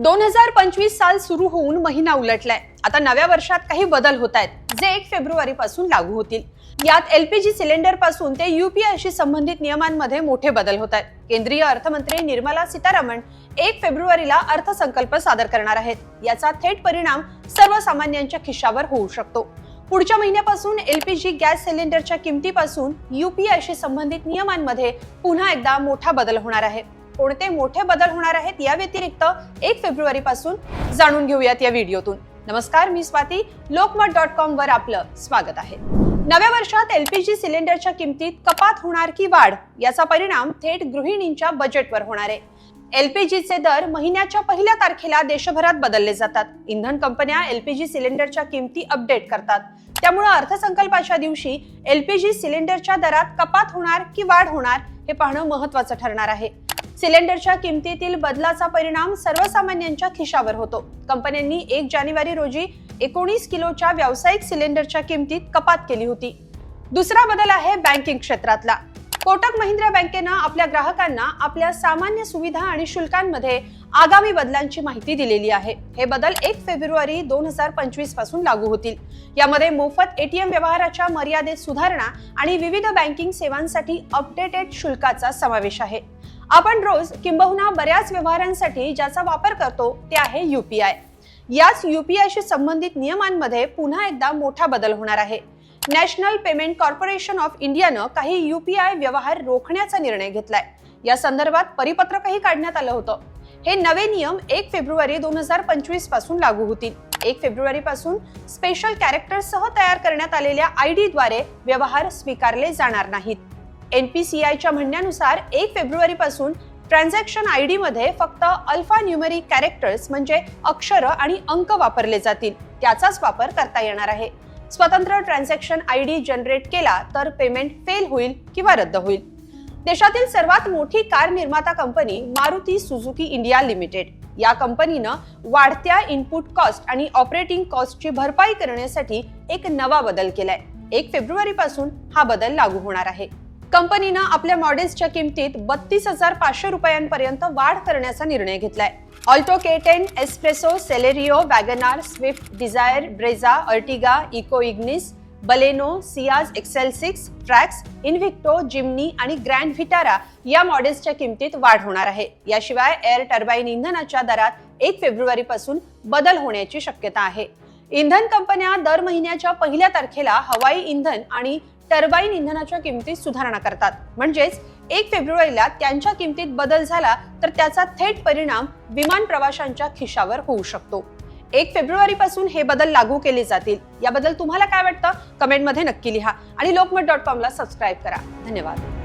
दोन हजार पंचवीस साल सुरू होऊन महिना उलटलाय. आता नव्या वर्षात काही बदल होत आहेत जे एक फेब्रुवारी पासून लागू होतील. यात एलपीजी सिलेंडरपासून ते युपीआयशी संबंधित नियमांमध्ये मोठे बदल होत आहेत केंद्रीय अर्थमंत्री निर्मला सीतारामन एक फेब्रुवारीला अर्थसंकल्प सादर करणार आहेत. याचा थेट परिणाम सर्वसामान्यांच्या खिशावर होऊ शकतो. पुढच्या महिन्यापासून एलपीजी गॅस सिलेंडरच्या किमतीपासून युपीआयशी संबंधित नियमांमध्ये पुन्हा एकदा मोठा बदल होणार आहे. कोणते मोठे बदल होणार आहेत या व्यतिरिक्त एक फेब्रुवारी पासून जाणून घेऊयात या व्हिडिओतून. नमस्कार मी स्वाती. लोकमत डॉट कॉम वर आपलं स्वागत आहे. नव्या वर्षात एलपीजी सिलेंडरच्या किमतीत कपात होणार की वाढ याचा परिणाम थेट गृहिणींच्या बजेटवर होणार आहे. एलपीजीचे दर महिन्याच्या पहिल्या तारखेला देशभरात बदलले जातात. इंधन कंपन्या एलपीजी सिलेंडरच्या किमती अपडेट करतात. त्यामुळे अर्थसंकल्पाच्या दिवशी एलपीजी सिलेंडरच्या दरात कपात होणार की वाढ होणार हे पाहणं महत्वाचं ठरणार आहे. सिलेंडरच्या किमतीतील बदलाचा परिणाम सर्वसामान्यांच्या खिशावर होतो. कंपन्यांनी एक जानेवारी रोजी एकोणीस किलोच्या व्यावसायिक सिलेंडरच्या किमतीत कपात केली होती. दुसरा बदल आहे बँकिंग क्षेत्रातला. कोटक महिंद्रा बँकेनं आपल्या ग्राहकांना आपल्या सामान्य सुविधा आणि शुल्कांमध्ये आगामी बदलांची माहिती दिलेली आहे. हे बदल एक फेब्रुवारी दोन हजार पंचवीसपासून लागू होतील. यामध्ये मोफत एटीएम व्यवहाराच्या मर्यादेत सुधारणा आणि विविध बँकिंग सेवांसाठी अपडेटेड शुल्काचा समावेश आहे. आपण रोज किंबहुना बऱ्याच व्यवहारांसाठी ज्याचा वापर करतो ते आहे युपीआय याच युपीआयशी संबंधित नियमांमध्ये पुन्हा एकदा मोठा बदल होणार आहे. नॅशनल पेमेंट कॉर्पोरेशन ऑफ इंडियानं काही युपीआय व्यवहार रोखण्याचा निर्णय घेतलाय. या संदर्भात परिपत्रकही काढण्यात आलं होतं. हे नवे नियम एक फेब्रुवारी दोन हजार पंचवीसपासून लागू होतील. एक फेब्रुवारी पासून स्पेशल कॅरेक्टरसह तयार करण्यात आलेल्या आयद्वारे व्यवहार स्वीकारले जाणार नाहीत. एन पी सी आयच्या म्हणण्यानुसार एक फेब्रुवारीपासून ट्रान्झॅक्शन आय डीमध्ये फक्त अल्फा न्यूमेरिक कॅरेक्टर्स म्हणजे अक्षरं आणि अंक वापरले जातील. त्याचाच वापर करता येणार आहे. स्वतंत्र ट्रान्झॅक्शन आय डी जनरेट केला तर पेमेंट फेल होईल किंवा रद्द होईल. देशातील सर्वात मोठी कार निर्माता company Maruti Suzuki India limited. या कंपनीनं वाढत्या इनपुट कॉस्ट आणि ऑपरेटिंग कॉस्टची भरपाई करण्यासाठी एक नवा बदल केलाय. एक फेब्रुवारीपासून हा बदल लागू होणार आहे. कंपनीनं आपल्या मॉडेल्सच्या किमतीत बत्तीस हजार पाचशे रुपयांपर्यंत वाढ करण्याचा निर्णय घेतलाय. Alto K ten S Presso Celerio Wagon R Swift Dzire Brezza Ertiga Eeco Ignis Baleno Ciaz XL six tracks Invicto Jimny आणि ग्रँड व्हिटारा या मॉडेल्सच्या किमतीत वाढ होणार आहे. याशिवाय एअर टर्बाईन इंधनाच्या दरात एक फेब्रुवारी पासून बदल होण्याची शक्यता आहे. इंधन कंपन्या दर महिन्याच्या पहिल्या तारखेला हवाई इंधन आणि टर्बाईन इंधनाच्या किमतीत सुधारणा करतात. म्हणजेच एक फेब्रुवारीला त्यांच्या किमतीत बदल झाला तर त्याचा थेट परिणाम विमान प्रवाशांच्या खिशावर होऊ शकतो. एक फेब्रुवारी पासून हे बदल लागू केले जातील. याबद्दल तुम्हाला काय वाटतं? कमेंटमध्ये नक्की लिहा आणि लोकमत डॉट कॉमला सबस्क्राईब करा. धन्यवाद.